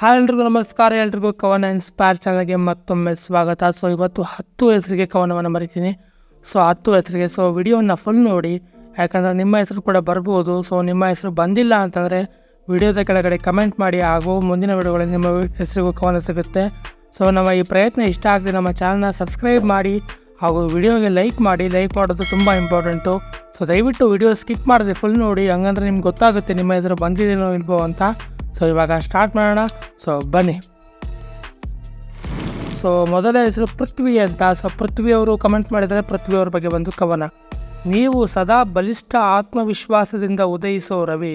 Hi ಎಲ್ರಿಗೂ ನಮಸ್ಕಾರ, ಎಲ್ರಿಗೂ ಕವನ ಇನ್ಸ್ಪೈರ್ ಚಾನಲ್ಗೆ ಮತ್ತೊಮ್ಮೆ ಸ್ವಾಗತ. ಸೊ ಇವತ್ತು ಹತ್ತು ಹೆಸರಿಗೆ ಕವನವನ್ನು ಬರಿತೀನಿ. ಸೊ ಹತ್ತು ಹೆಸರಿಗೆ ಸೊ ವಿಡಿಯೋನ ಫುಲ್ ನೋಡಿ. ಯಾಕಂದರೆ ನಿಮ್ಮ ಹೆಸರು ಕೂಡ ಬರ್ಬೋದು. ಸೊ ನಿಮ್ಮ ಹೆಸರು ಬಂದಿಲ್ಲ ಅಂತಂದರೆ ವಿಡಿಯೋದ ಕೆಳಗಡೆ ಕಮೆಂಟ್ ಮಾಡಿ ಹಾಗೂ ಮುಂದಿನ ವಿಡಿಯೋಗಳಲ್ಲಿ ನಿಮ್ಮ ಹೆಸರಿಗೂ ಕವನ ಸಿಗುತ್ತೆ. ಸೊ ನಮ್ಮ ಈ ಪ್ರಯತ್ನ ಇಷ್ಟ ಆಗದೆ ನಮ್ಮ ಚಾನಲ್ನ ಸಬ್ಸ್ಕ್ರೈಬ್ ಮಾಡಿ ಹಾಗೂ ವಿಡಿಯೋಗೆ ಲೈಕ್ ಮಾಡಿ. ಲೈಕ್ ಮಾಡೋದು ತುಂಬ ಇಂಪಾರ್ಟೆಂಟು ಸೊ ದಯವಿಟ್ಟು ವಿಡಿಯೋ ಸ್ಕಿಪ್ ಮಾಡಿದೆ ಫುಲ್ ನೋಡಿ. ಹಂಗಂದ್ರೆ ನಿಮ್ಗೆ ಗೊತ್ತಾಗುತ್ತೆ ನಿಮ್ಮ ಹೆಸರು ಬಂದಿದೆಯೋ ಇಲ್ವೋ ಅಂತ. ಸೊ ಇವಾಗ ಸ್ಟಾರ್ಟ್ ಮಾಡೋಣ. ಸೊ ಬನ್ನಿ. ಸೊ ಮೊದಲ ಹೆಸರು ಪೃಥ್ವಿ ಅಂತ. ಸೊ ಪೃಥ್ವಿ ಅವರು ಕಮೆಂಟ್ ಮಾಡಿದರೆ ಪೃಥ್ವಿಯವ್ರ ಬಗ್ಗೆ ಒಂದು ಕವನ. ನೀವು ಸದಾ ಬಲಿಷ್ಠ ಆತ್ಮವಿಶ್ವಾಸದಿಂದ ಉದಯಿಸೋ ರವಿ,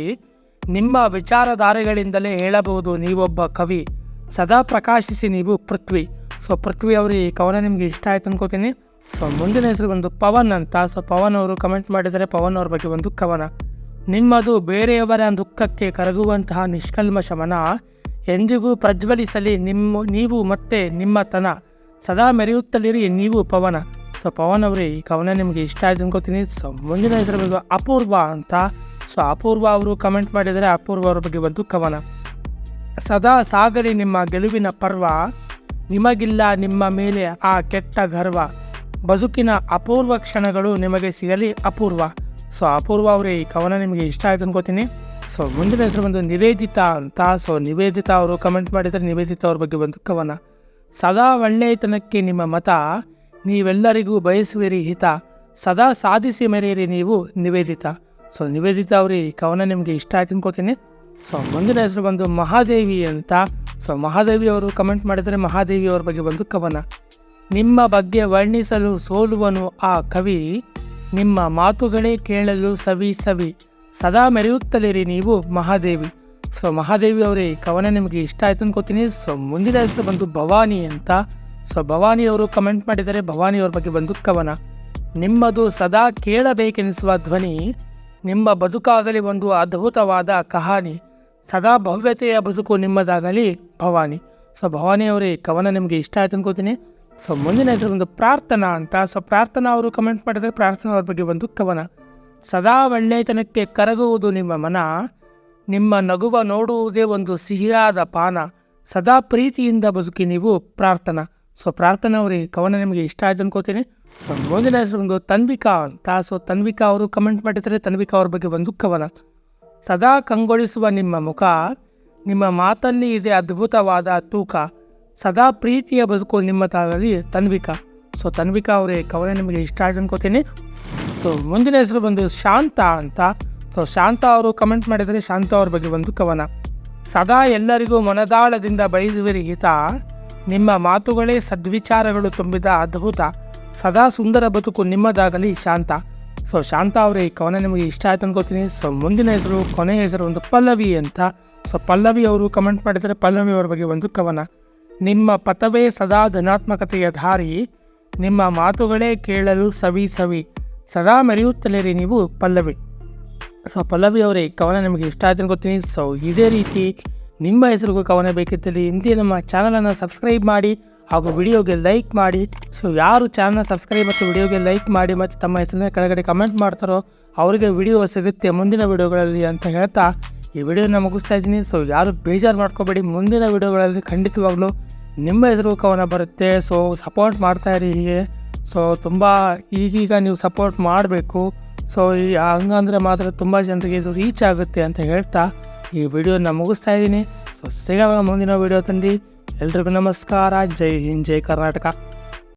ನಿಮ್ಮ ವಿಚಾರಧಾರೆಗಳಿಂದಲೇ ಹೇಳಬಹುದು ನೀವೊಬ್ಬ ಕವಿ. ಸದಾ ಪ್ರಕಾಶಿಸಿ ನೀವು ಪೃಥ್ವಿ. ಸೊ ಪೃಥ್ವಿ ಅವರು ಈ ಕವನ ನಿಮಗೆ ಇಷ್ಟ ಆಯ್ತು ಅನ್ಕೋತೀನಿ. ಸೊ ಮುಂದಿನ ಹೆಸರು ಬಂದು ಪವನ್ ಅಂತ. ಸೊ ಪವನ್ ಅವರು ಕಮೆಂಟ್ ಮಾಡಿದರೆ ಪವನ್ ಅವ್ರ ಬಗ್ಗೆ ಒಂದು ಕವನ. ನಿಮ್ಮದು ಬೇರೆಯವರ ದುಃಖಕ್ಕೆ ಕರಗುವಂತಹ ನಿಷ್ಕಲ್ಮಶ ಮನ ಎಂದಿಗೂ ಪ್ರಜ್ವಲಿಸಲಿ ನಿಮ್ಮ ನೀವು ಮತ್ತೆ ನಿಮ್ಮ ತನ. ಸದಾ ಮೆರೆಯುತ್ತಲಿರಿ, ನೀವು ಪವನ. ಸೊ, ಪವನ್ ಅವರೇ, ಈ ಕವನ ನಿಮಗೆ ಇಷ್ಟ ಆಯ್ತು ಅನ್ಕೋತೀನಿ. ಸೊ, ಮುಂದಿನ ಹೆಸರು ಬಂದು ಅಪೂರ್ವ ಅಂತ. ಸೊ, ಅಪೂರ್ವ ಅವರು ಕಮೆಂಟ್ ಮಾಡಿದರೆ ಅಪೂರ್ವ ಅವರ ಬಗ್ಗೆ ಒಂದು ಕವನ. ಸದಾ ಸಾಗಲಿ ನಿಮ್ಮ ಗೆಲುವಿನ ಪರ್ವ. ನಿಮಗಿಲ್ಲ ನಿಮ್ಮ ಮೇಲೆ ಆ ಕೆಟ್ಟ ಗರ್ವ. ಬದುಕಿನ ಅಪೂರ್ವ ಕ್ಷಣಗಳು ನಿಮಗೆ ಸಿಗಲಿ ಅಪೂರ್ವ. ಸೊ ಅಪೂರ್ವ ಅವರೇ, ಈ ಕವನ ನಿಮಗೆ ಇಷ್ಟ ಆಯ್ತು ಅನ್ಕೋತೀನಿ. ಸೊ ಮುಂದಿನ ಹೆಸರು ಬಂದು ನಿವೇದಿತಾ ಅಂತ. ಸೊ ನಿವೇದಿತಾ ಅವರು ಕಮೆಂಟ್ ಮಾಡಿದರೆ ನಿವೇದಿತ ಅವ್ರ ಬಗ್ಗೆ ಒಂದು ಕವನ. ಸದಾ ಒಳ್ಳೆಯತನಕ್ಕೆ ನಿಮ್ಮ ಮತ, ನೀವೆಲ್ಲರಿಗೂ ಬಯಸುವಿರಿ ಹಿತ. ಸದಾ ಸಾಧಿಸಿ ಮೆರೆಯಿರಿ ನೀವು ನಿವೇದಿತಾ. ಸೊ ನಿವೇದಿತಾ ಅವರು, ಈ ಕವನ ನಿಮಗೆ ಇಷ್ಟ ಆಯ್ತು ಅನ್ಕೋತೀನಿ. ಸೊ ಮುಂದಿನ ಹೆಸರು ಬಂದು ಮಹಾದೇವಿ ಅಂತ. ಸೊ ಮಹಾದೇವಿ ಅವರು ಕಮೆಂಟ್ ಮಾಡಿದರೆ ಮಹಾದೇವಿ ಅವ್ರ ಬಗ್ಗೆ ಒಂದು ಕವನ. ನಿಮ್ಮ ಬಗ್ಗೆ ವರ್ಣಿಸಲು ಸೋಲುವನು ಆ ಕವಿ. ನಿಮ್ಮ ಮಾತುಗಳೇ ಕೇಳಲು ಸವಿ ಸವಿ. ಸದಾ ಮೆರೆಯುತ್ತಲಿರಿ ನೀವು ಮಹಾದೇವಿ. ಸೊ ಮಹಾದೇವಿ ಅವರೇ ಕವನ ನಿಮಗೆ ಇಷ್ಟ ಆಯ್ತು ಅನ್ಕೋತೀನಿ. ಸೊ ಮುಂದಿನ ಹೆಸರು ಬಂದು ಭವಾನಿ ಅಂತ. ಸೊ ಭವಾನಿ ಅವರು ಕಮೆಂಟ್ ಮಾಡಿದರೆ ಭವಾನಿ ಅವ್ರ ಬಗ್ಗೆ ಬಂದು ಕವನ. ನಿಮ್ಮದು ಸದಾ ಕೇಳಬೇಕೆನಿಸುವ ಧ್ವನಿ, ನಿಮ್ಮ ಬದುಕಾಗಲಿ ಒಂದು ಅದ್ಭುತವಾದ ಕಹಾನಿ, ಸದಾ ಭವ್ಯತೆಯ ಬದುಕು ನಿಮ್ಮದಾಗಲಿ ಭವಾನಿ. ಸೊ ಭವಾನಿ ಅವರೇ ಕವನ ನಿಮಗೆ ಇಷ್ಟ ಆಯ್ತು ಅನ್ಕೋತೀನಿ. ಸೊ ಮುಂದಿನ ಹೆಸರು ಒಂದು ಪ್ರಾರ್ಥನಾ ಅಂತ. ಸೊ ಪ್ರಾರ್ಥನಾ ಅವರು ಕಮೆಂಟ್ ಮಾಡಿದರೆ ಪ್ರಾರ್ಥನಾ ಅವ್ರ ಬಗ್ಗೆ ಒಂದು ಕವನ ಸದಾ ಒಳ್ಳೆಯತನಕ್ಕೆ ಕರಗುವುದು ನಿಮ್ಮ ಮನ. ನಿಮ್ಮ ನಗುವ ನೋಡುವುದೇ ಒಂದು ಸಿಹಿಯಾದ ಪಾನ. ಸದಾ ಪ್ರೀತಿಯಿಂದ ಬದುಕಿ ನೀವು ಪ್ರಾರ್ಥನಾ. ಸೊ ಪ್ರಾರ್ಥನಾ ಅವರೇ, ಈ ಕವನ ನಿಮಗೆ ಇಷ್ಟ ಆಯ್ತು ಅನ್ಕೋತೀನಿ. ಸೊ ಮುಂದಿನ ಹೆಸರು ಒಂದು ತನ್ವಿಕಾ ಅಂತ. ಸೊ ತನ್ವಿಕಾ ಅವರು ಕಮೆಂಟ್ ಮಾಡಿದರೆ ತನ್ವಿಕಾ ಅವ್ರ ಬಗ್ಗೆ ಒಂದು ಕವನ ಸದಾ ಕಂಗೊಳಿಸುವ ನಿಮ್ಮ ಮುಖ, ನಿಮ್ಮ ಮಾತಲ್ಲಿ ಇದೆ ಅದ್ಭುತವಾದ ತೂಕ. ಸದಾ ಪ್ರೀತಿಯ ಬದುಕು ನಿಮ್ಮದಾಗಲಿ ತನ್ವಿಕಾ. ಸೊ ತನ್ವಿಕಾ ಅವರೇ ಕವನ ನಿಮಗೆ ಇಷ್ಟ ಆಯ್ತು ಅನ್ಕೋತೀನಿ. ಸೊ ಮುಂದಿನ ಹೆಸರು ಬಂದು ಶಾಂತ ಅಂತ. ಸೊ ಶಾಂತ ಅವರು ಕಮೆಂಟ್ ಮಾಡಿದರೆ ಶಾಂತ ಅವ್ರ ಬಗ್ಗೆ ಒಂದು ಕವನ. ಸದಾ ಎಲ್ಲರಿಗೂ ಮನದಾಳದಿಂದ ಬಯಸುವಿರಿ ಹಿತ. ನಿಮ್ಮ ಮಾತುಗಳೇ ಸದ್ವಿಚಾರಗಳು ತುಂಬಿದ ಅದ್ಭುತ. ಸದಾ ಸುಂದರ ಬದುಕು ನಿಮ್ಮದಾಗಲಿ ಶಾಂತ. ಸೊ ಶಾಂತ ಅವರೇ, ಈ ಕವನ ನಿಮಗೆ ಇಷ್ಟ ಆಯ್ತು ಅನ್ಕೋತೀನಿ. ಸೊ ಮುಂದಿನ ಹೆಸರು, ಕೊನೆಯ ಹೆಸರು ಒಂದು ಪಲ್ಲವಿ ಅಂತ. ಸೊ ಪಲ್ಲವಿ ಅವರು ಕಮೆಂಟ್ ಮಾಡಿದರೆ ಪಲ್ಲವಿ ಅವರ ಬಗ್ಗೆ ಒಂದು ಕವನ. ನಿಮ್ಮ ಪಥವೇ ಸದಾ ಧನಾತ್ಮಕತೆಯ ದಾರಿ ನಿಮ್ಮ ಮಾತುಗಳೇ ಕೇಳಲು ಸವಿ ಸವಿ. ಸದಾ ಮೆರೆಯುತ್ತಲಿರಿ ನೀವು ಪಲ್ಲವಿ. ಸೊ, ಪಲ್ಲವಿ ಅವರೇ ಕವನ ನಿಮಗೆ ಇಷ್ಟ ಆಯ್ತು ಗೊತ್ತೀನಿ ಸೊ, ಇದೇ ರೀತಿ ನಿಮ್ಮ ಹೆಸರಿಗೂ ಕವನ ಬೇಕಿದ್ದಲ್ಲಿ ಹಿಂದೆ ನಮ್ಮ ಚಾನಲನ್ನು ಸಬ್ಸ್ಕ್ರೈಬ್ ಮಾಡಿ ಹಾಗೂ ವಿಡಿಯೋಗೆ ಲೈಕ್ ಮಾಡಿ. ಸೊ, ಯಾರು ಚಾನಲ್ನ ಸಬ್ಸ್ಕ್ರೈಬ್ ಮತ್ತು ವಿಡಿಯೋಗೆ ಲೈಕ್ ಮಾಡಿ ಮತ್ತು ತಮ್ಮ ಹೆಸರನ್ನ ಕೆಳಗಡೆ ಕಮೆಂಟ್ ಮಾಡ್ತಾರೋ, ಅವರಿಗೆ ವಿಡಿಯೋ ಸಿಗುತ್ತೆ ಮುಂದಿನ ವಿಡಿಯೋಗಳಲ್ಲಿ ಅಂತ ಹೇಳ್ತಾ ಈ ವಿಡಿಯೋನ ಮುಗಿಸ್ತಾ ಇದ್ದೀನಿ. ಸೊ ಯಾರು ಬೇಜಾರು ಮಾಡ್ಕೋಬೇಡಿ. ಮುಂದಿನ ವಿಡಿಯೋಗಳಲ್ಲಿ ಖಂಡಿತವಾಗ್ಲೂ ನಿಮ್ಮ ಹೆಸರು ಕವನ ಬರುತ್ತೆ. ಸೊ ಸಪೋರ್ಟ್ ಮಾಡ್ತಾ ಇರಿ ಹೀಗೆ. ಸೊ ತುಂಬ ಈಗೀಗ ನೀವು ಸಪೋರ್ಟ್ ಮಾಡಬೇಕು. ಸೊ ಈ ಹಂಗಂದ್ರೆ ಮಾತ್ರ ತುಂಬ ಜನರಿಗೆ ಇದು ರೀಚ್ ಆಗುತ್ತೆ ಅಂತ ಹೇಳ್ತಾ ಈ ವಿಡಿಯೋನ ಮುಗಿಸ್ತಾ ಇದ್ದೀನಿ. ಸೊ ಸಿಗೋಣ ಮುಂದಿನ ವಿಡಿಯೋ ತಂದು ಎಲ್ರಿಗೂ ನಮಸ್ಕಾರ. ಜೈ ಹಿಂದ್, ಜೈ ಕರ್ನಾಟಕ.